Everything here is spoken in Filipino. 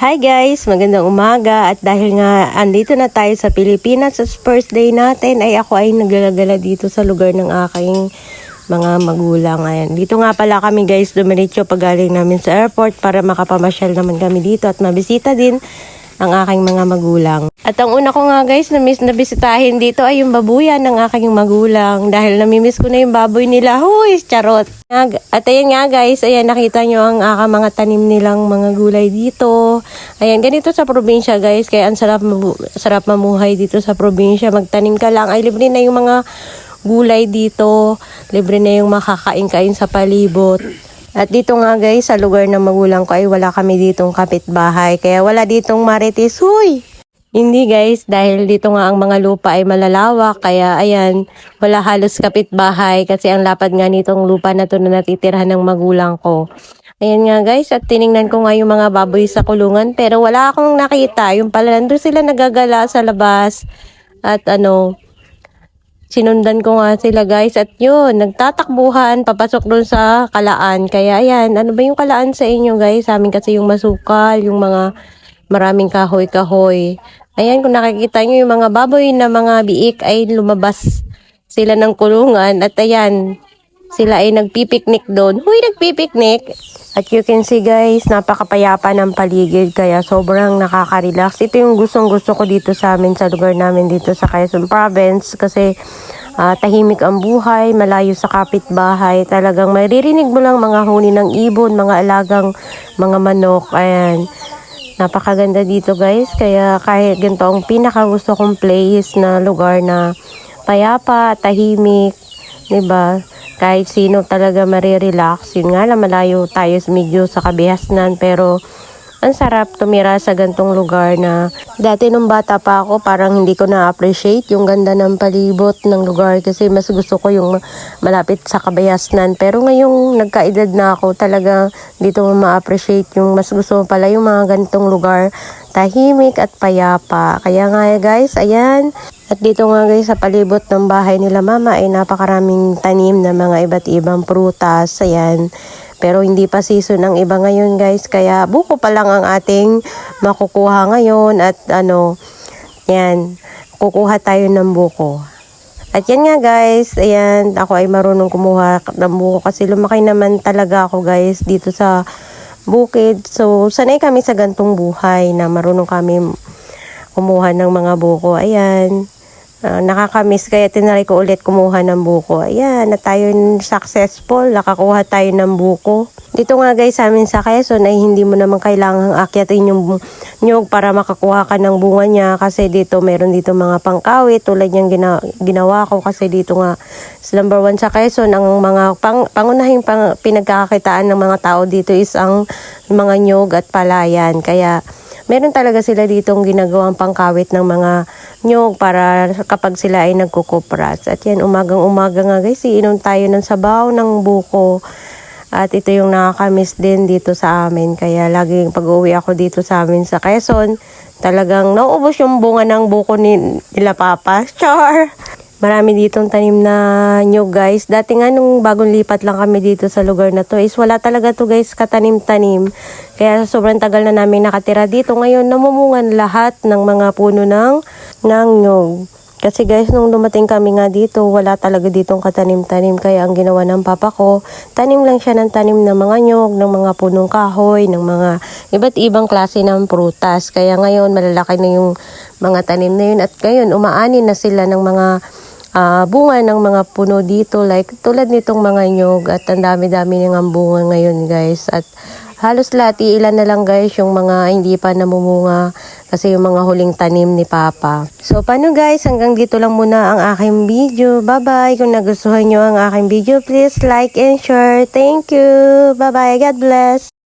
Hi guys, magandang umaga at dahil nga andito na tayo sa Pilipinas sa first day natin ay ako ay naglalagala dito sa lugar ng aking mga magulang. Ayan. Dito nga pala kami guys, dumiretso pagaling namin sa airport para makapamasyal naman kami dito at mabisita din ang aking mga magulang. At ang una ko nga guys na miss na bisitahin dito ay yung babuyan ng aking magulang dahil namimiss ko na yung baboy nila. Huy, charot! At ayan nga guys, ayan nakita nyo ang aka mga tanim nilang mga gulay dito. Ayan, ganito sa probinsya guys, kaya ang sarap, sarap mamuhay dito sa probinsya. Magtanim ka lang, ay libre na yung mga gulay dito. Libre na yung makakain-kain sa palibot. At dito nga guys, sa lugar ng magulang ko ay wala kami ditong kapitbahay. Kaya wala ditong marites. Huy! Hindi guys, dahil dito nga ang mga lupa ay malalawak. Kaya ayan, wala halos kapitbahay. Kasi ang lapad nga nitong lupa na to na natitirhan ng magulang ko. Ayan nga guys, at tiningnan ko nga yung mga baboy sa kulungan. Pero wala akong nakita. Yung pala, nandun sila nagagala sa labas. At ano, sinundan ko nga sila guys at yun, nagtatakbuhan papasok dun sa kalaan. Kaya ayan, ano ba yung kalaan sa inyo guys? Sa amin kasi yung masukal, yung mga maraming kahoy-kahoy. Ayan, kung nakikita nyo yung mga baboy na mga biik ay lumabas sila ng kulungan at ayan, sila ay nagpipiknik doon. Huy, nagpipiknik! At you can see guys, napakapayapa ng paligid kaya sobrang nakaka-relax. Ito yung gustong gusto ko dito sa amin, sa lugar namin dito sa Quezon Province kasi ah, tahimik ang buhay, malayo sa kapitbahay. Talagang maririnig mo lang mga huni ng ibon, mga alagang mga manok. Ayan. Napakaganda dito guys. Kaya kahit ganito ang pinaka gusto kong place na lugar na payapa, tahimik, 'di ba? Kahit sino talaga marirelax. Yun nga lang, malayo tayo medyo sa kabihasnan. Pero, ang sarap tumira sa gantong lugar na dati nung bata pa ako parang hindi ko na-appreciate yung ganda ng palibot ng lugar kasi mas gusto ko yung ma- malapit sa kabayasnan. Pero ngayong nagkaedad na ako talaga dito mo ma-appreciate yung mas gusto pala yung mga gantong lugar tahimik at payapa. Kaya nga guys, ayan. At dito nga guys sa palibot ng bahay nila mama ay napakaraming tanim na mga iba't ibang prutas. Ayan. Pero hindi pa season ang iba ngayon guys. Kaya buko pa lang ang ating makukuha ngayon. At ano, yan, kukuha tayo ng buko. At yan nga guys, ayan, ako ay marunong kumuha ng buko kasi lumaki naman talaga ako guys dito sa bukid. So, sanay kami sa gantong buhay na marunong kami kumuha ng mga buko. Ayan. Ah, nakakamiss kaya tinry ko ulit kumuha ng buko. Ayan, na tayo successful, nakakuha tayo ng buko. Dito nga guys sa amin sa Quezon ay hindi mo naman kailangang akyatin yung nyog para makakuha ka ng bunga niya kasi dito meron dito mga pangkawit tulad yung gina- ginawa ko kasi dito nga sa number one sa Quezon ang mga pang, pangunahing pang, pinagkakakitaan ng mga tao dito is ang mga nyog at palayan. Kaya meron talaga sila ditong ginagawang pangkawit ng mga nyog para kapag sila ay nagkukupras. At yan, umagang umaga nga guys, iinom tayo ng sabaw ng buko. At ito yung nakakamiss din dito sa amin. Kaya laging pag-uwi ako dito sa amin sa Quezon, talagang nauubos yung bunga ng buko ni, nila Papa. Char! Marami ditong tanim na nyog guys. Dati nga nung bagong lipat lang kami dito sa lugar na to is wala talaga to guys katanim-tanim. Kaya sobrang tagal na namin nakatira dito. Ngayon namumungan lahat ng mga puno ng, ng nyog. Kasi guys, nung dumating kami nga dito, wala talaga ditong katanim-tanim. Kaya ang ginawa ng papa ko, tanim lang siya ng tanim ng mga nyog, ng mga punong kahoy, ng mga iba't ibang klase ng prutas. Kaya ngayon, malalaki na yung mga tanim na yun. At ngayon, umaani na sila ng mga ah, bunga ng mga puno dito. Like, tulad nitong mga nyog. At ang dami-dami ng bunga ngayon, guys. At halos lahat, ilan na lang guys yung mga hindi pa namumunga kasi yung mga huling tanim ni Papa. So, paano guys? Hanggang dito lang muna ang aking video. Bye-bye! Kung nagustuhan nyo ang aking video, please like and share. Thank you! Bye-bye! God bless!